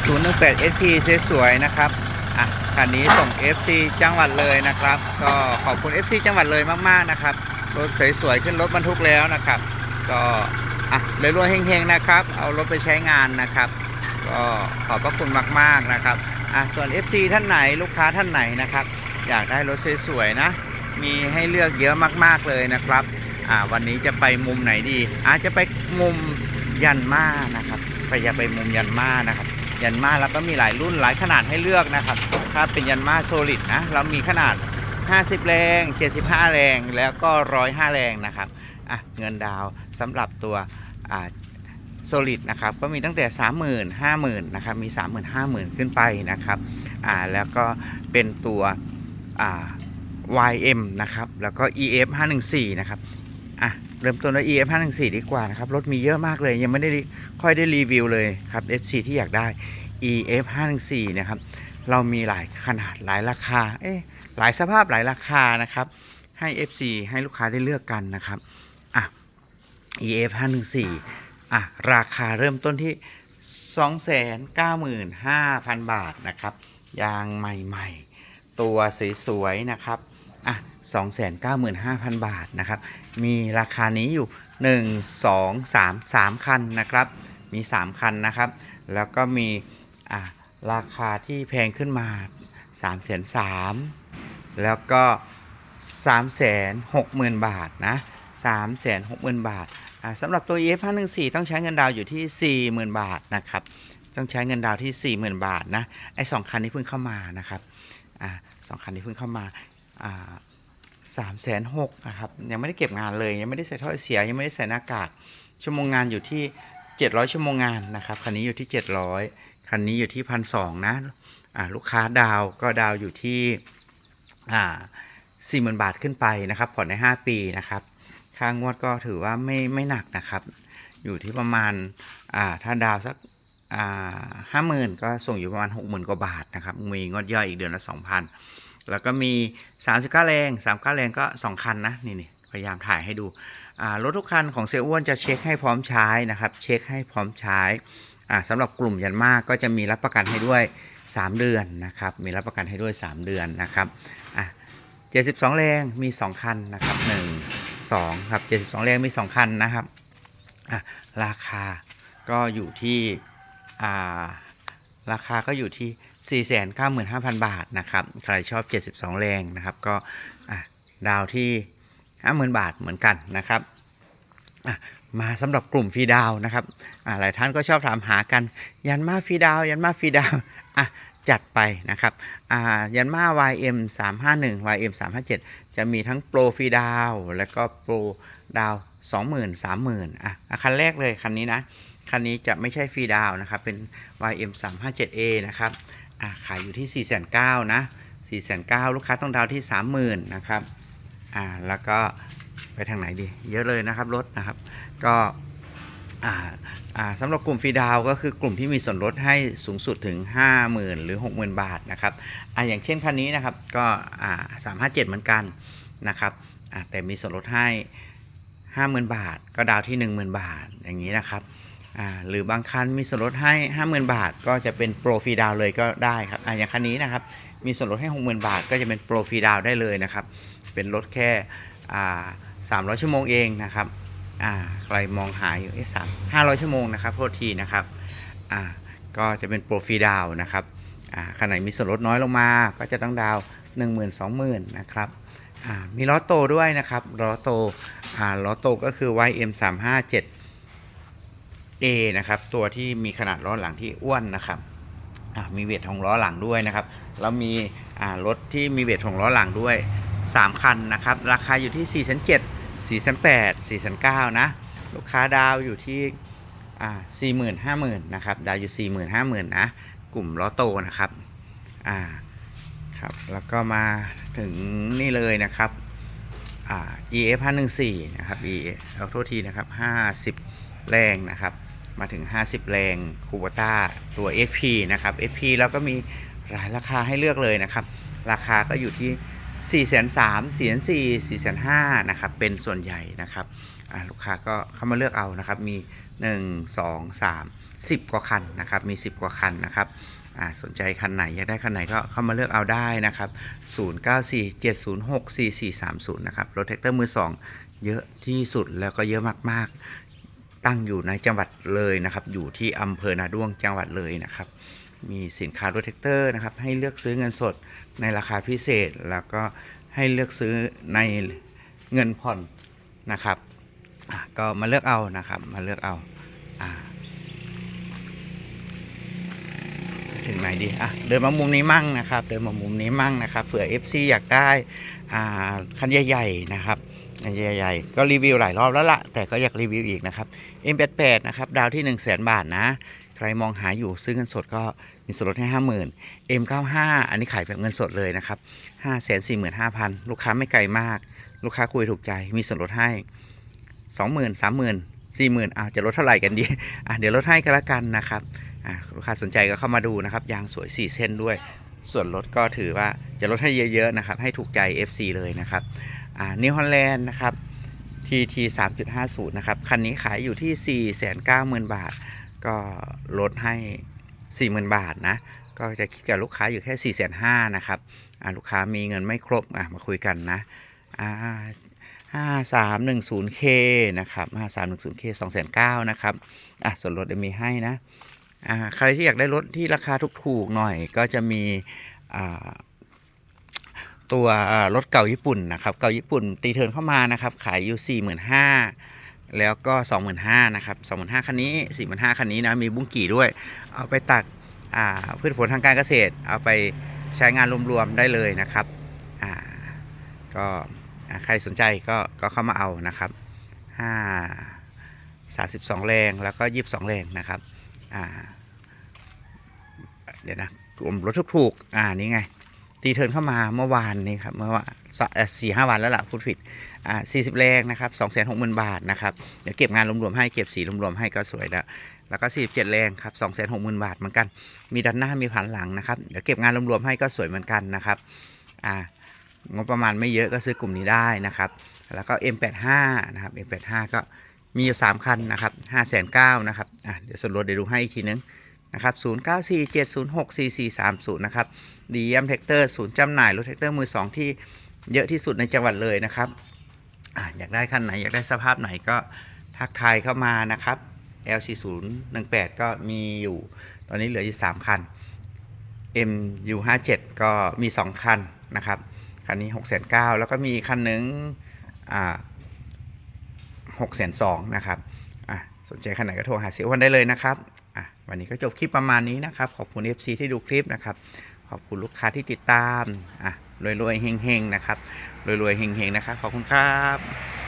4018 SP สวยๆนะครับอะคันนี้ส่ง FC จังหวัดเลยนะครับ ก็ขอบคุณ FC จังหวัดเลยมากๆนะครับรถสวยๆขึ้นรถบรรทุกแล้วนะครับ ก็อะรวยๆเฮงๆนะครับ เอารถไปใช้งานนะครับ ก็ขอบพระคุณมากๆนะครับอะส่วน FC ท่านไหนลูกค้าท่านไหนนะครับ อยากได้รถสวยๆนะ มีให้เลือกเยอะมากๆเลยนะครับอ่าวันนี้จะไปมุมไหนดี อาจจะไปมุมยันมานะครับไปอย่าไปมุมยันมานะครับ ยันมาแล้วก็มีหลายรุ่นหลายขนาดให้เลือกนะครับ ถ้าเป็นยันมาโซลิดนะเรามีขนาด 50 แรง 75 แรง แล้วก็ 105 แรงนะครับอะเงินดาวสำหรับตัวอ่าโซลิดนะครับก็มีตั้งแต่ 30,000 50,000นะครับมี 30,000 50,000 ขึ้นไปนะครับอ่าแล้วก็เป็นตัวอ่า YM นะครับแล้วก็ EF 514นะครับอะเริ่มต้นด้วย EF 514ดีกว่านะครับรถมีเยอะมากเลย ยังไม่ได้ค่อยได้รีวิวเลยครับ FC ที่อยากได้ EF 514นะครับ เรามีหลายขนาดหลายราคา เอ๊ะหลายสภาพหลายราคานะครับ ให้ FC ให้ลูกค้าได้เลือกกันนะครับ อะ EF 514อะ ราคาเริ่มต้นที่ 295,000 บาทนะครับ ยางใหม่ๆ ตัวสวยๆ นะครับ อะ 295,000 บาทนะครับ มีราคานี้อยู่ 1 2 3 3 คันนะครับ มี 3 คันนะครับ แล้วก็มี อะราคาที่แพงขึ้นมา3 3 0 0 0แล้วก็3 6 0 0 0 0 บาทนะ3 6 0 0 0 0 บาทอ่าสำหรับตัว EF 514 ต้องใช้เงินดาวอยู่ที่ 40,000 บาทนะครับ ต้องใช้เงินดาวที่ 40,000 บาทนะ ไอ้สองคันนี้เพิ่งเข้ามานะครับอสองคันนี้เพิ่งเข้ามาอ่าสามแสนหกนะครับ ยังไม่ได้เก็บงานเลย ยังไม่ได้ใส่ท่อเสีย ยังไม่ได้ใส่หน้ากาก ชั่วโมงงานอยู่ที่ 700 ชั่วโมงงานนะครับ คันนี้อยู่ที่ 700 คันนี้อยู่ที่พันสองนะลูกค้าดาวก็ดาวอยู่ที่สี่หมื่นบาทขึ้นไปนะครับ ผ่อนใน5ปีนะครับค่างวดก็ถือว่าไม่ไม่หนักนะครับ อยู่ที่ประมาณาถ้าดาวสักห้าหมื่นก็ส่งอยู่ประมาณหกหมื่นกว่าบาทนะครับ มีงวดย่อยอีกเดือนละสองพันแล้วก็มีสามสิบเก้าแรงสามเก้าแรงก็สองคันนะนี่นี่พยายามถ่ายให้ดูรถทุกคันของเซอ้วนจะเช็คให้พร้อมใช้นะครับ เช็คให้พร้อมใช้ อ่าสำหรับกลุ่มยันมากก็จะมีรับประกันให้ด้วย 3 เดือนนะครับมีรับประกันให้ด้วย 3 เดือนนะครับอะ72 แรงมี 2 คันนะครับ 1 2ครับ72 แรงมี 2 คันนะครับอะราคาก็อยู่ที่อ่าราคาก็อยู่ที่ 495,000 บาทนะครับใครชอบ 72 แรงนะครับก็อะดาวที่ 50,000 บาทเหมือนกันนะครับ มาสำหรับกลุ่มฟรีดาวนะครับหลายท่านก็ชอบถามหากันยันมาฟรีดาว ยันมาฟรีดาวอะจัดไปนะครับอ่ายันมา YM 351 YM 357จะมีทั้งโปรฟรีดาวแล้วก็โปรดาว 20,000 30,000อะอะคันแรกเลยคันนี้นะ คันนี้จะไม่ใช่ฟรีดาวนะครับ เป็น YM 357A นะครับอะขายอยู่ที่ 4,900นะ 4,900ลูกค้าต้องดาวที่ 30,000นะครับอ่าแล้วก็ ไปทางไหนดี เยอะเลยนะครับรถนะครับ ก็สำหรับกลุ่มฟรีดาวก็คือกลุ่มที่มีส่วนลดให้สูงสุดถึง 50,000 หรือ 60,000 บาทนะครับออย่างเช่นคันนี้นะครับก็อ่า357เหมือนกันนะครับแต่มีส่วนลดให้ 50,000 บาท ก็ดาวที่ 10,000 บาทอย่างนี้นะครับหรือบางคันมีส่วนลดให้ 50,000 บาท ก็จะเป็นโปรฟรีดาวเลยก็ได้ครับออย่างคันนี้นะครับมีส่วนลดให้ 60,000 บาท ก็จะเป็นโปรฟรีดาวได้เลยนะครับเป็นรถแค่ 300 ชั่วโมงเองนะครับอ่าใครมองหาอยู่เอ๊ะสามห้าร้อยชั่วโมงนะครับโทษทีนะครับอ่าก็จะเป็นโปรฟีดาวนะครับอ่าคันไหนมีส่วนลดน้อยลงมาก็จะต้องดาว1 0 0 0 0 20,000นะครับอ่ามีล้อโตด้วยนะครับล้อโตอ่าล้อโตก็คือ YM 3 5 7 A นะครับตัวที่มีขนาดล้อหลังที่อ้วนนะครับอ่ามีเวทของล้อหลังด้วยนะครับแล้วมีอ่ารถที่มีเวทของล้อหลังด้วย 3 คันนะครับ ราคาอยู่ที่ 4 7 4 8 4 9นะ ลูกค้าดาวอยู่ที่อ่าสี่หมื่นห้าหมื่นนะครับ ดาวอยู่สี่หมื่นห้าหมื่นนะ กลุ่มล้อโตนะครับ อ่า ครับ แล้วก็มาถึงนี่เลยนะครับ อ่า EF 514นะครับ EF เอาโทษทีนะครับ 50 แรงนะครับ มาถึง 50 แรงคูบต้าตัว FP นะครับ FP แล้วก็มีหลายราคาให้เลือกเลยนะครับ ราคาก็อยู่ที่ 4 3 0 0 0 4 4 0 0 4 5 0 0นะครับ เป็นส่วนใหญ่นะครับลูกค้าก็เข้ามาเลือกเอานะครับ มี 1 2 3 10 กว่าคันนะครับ มี 10 กว่าคันนะครับสนใจคันไหนอยากได้คันไหนก็เข้ามาเลือกเอาได้นะครับ 0947064430 นะครับ รถแท็กเตอร์มือ 2 เยอะที่สุดแล้วก็เยอะมาก ๆ ตั้งอยู่ในจังหวัดเลยนะครับ อยู่ที่อำเภอนาด้วงจังหวัดเลยนะครับ มีสินค้ารถแท็กเตอร์นะครับ ให้เลือกซื้อเงินสดในราคาพิเศษ แล้วก็ให้เลือกซื้อในเงินผ่อนนะครับก็มาเลือกเอานะครับ มาเลือกเอาอถึงไหนดีอะเดินมามุมนี้มั่งนะครับ เดินมามุมนี้มั่งนะครับเผื่อ FC อยากได้คันใหญ่ๆนะครับคันใหญ่ๆก็รีวิวหลายรอบแล้วละแต่ก็อยากรีวิวอีกนะครับ M88 นะครับ ดาวที่ 1 0 0 0 0แบาทนะ รมองหาอยู่ซื้อเงินสดก็มีส่วนลดให้50,000 M95 อันนี้ขายแบบเงินสดเลยนะครับ545,000ลูกค้าไม่ไกลมาก ลูกค้าคุยถูกใจมีส่วนลดให้20,000 30,000 40,000อ่าจะลดเท่าไหร่กันดีอะเดี๋ยวลดให้กันละกันนะครับอะลูกค้าสนใจก็เข้ามาดูนะครับยางสวย4เส้นด้วย ส่วนลดก็ถือว่าจะลดให้เยอะๆนะครับให้ถูกใจ FC เลยนะครับอ่านิวฮอลแลนด์นะครับ TT 3.50 นะครับ คันนี้ขายอยู่ที่ 490,000 บาท ก็ลดให้ 40,000 บาทนะ ก็จะคิดกับลูกค้าอยู่แค่4 5 0 0 0นะครับลูกค้ามีเงินไม่ครบมาคุยกันนะอ่า 5310K นะครับ 5310K 2 9 0นะครับอะส่วนลดจะมีให้นะอ่าใครที่อยากได้รถที่ราคาถูกๆหน่อยก็จะมีอ่าตัวรถเก่าญี่ปุ่นนะครับ เก่าญี่ปุ่นตีเทินเข้ามานะครับ ขายอยู่ 45,000 แล้วก็ 25,000นะครับ25,000คันนี้45,000คันนี้นะมีบุ้งกี่ด้วย เอาไปตักพืชผลทางการเกษตร เอาไปใช้งานรวมๆได้เลยนะครับก็ใครสนใจก็ก็เข้ามาเอานะครับ5 32 แรงแล้วก็ 22 แรงนะครับเดี๋ยวนะกลุ่มรถถูกๆอ่านี่ไง ตีเทิร์นเข้ามาเมื่อวานนี้ครับเมื่อว่าสี่ห้าวันแล้วล่ะพูดผิดอ่าสี่สิบแรงนะครับสองแสนหกหมื่นบาทนะครับเดี๋ยวเก็บงานรวมๆให้เก็บสีรวมๆให้ก็สวยแล้วแล้วก็สี่สิบเจ็ดแรงครับสองแสนหกหมื่นบาทเหมือนกัน มีด้านหน้ามีผ่านหลังนะครับเดี๋ยวเก็บงานรวมๆให้ก็สวยเหมือนกันนะครับอ่างบประมาณไม่เยอะก็ซื้อกลุ่มนี้ได้นะครับ แล้วก็ M85 นะครับ M85 ก็มีอยู่ 3 คันนะครับ5 9 0 0 0นะครับอะเดี๋ยวส่วนลดเดี๋ยวดูให้อีกทีนึง นะครับ0947064430 นะครับ ดีแอมแท็กเตอร์ศูนย์จำหน่ายรถแท็กเตอร์มือสองที่เยอะที่สุดในจังหวัดเลยนะครับออยากได้คันไหน อยากได้สภาพไหนก็ทักทายเข้ามานะครับ L4018 ก็มีอยู่ ตอนนี้เหลืออยู่ 3 คัน MU57 ก็มี 2 คันนะครับ คันนี้ 6 9 0 0 0แล้วก็มีคันหนึ่ง6 2 0 0นะครับอะสนใจคันไหนก็โทรหาเสียวันได้เลยนะครับ วันนี้ก็จบคลิปประมาณนี้นะครับ ขอบคุณ FC ที่ดูคลิปนะครับ ขอบคุณลูกค้าที่ติดตาม อะรวยๆเฮงๆนะครับรวยๆเฮงๆนะครับ ขอบคุณครับ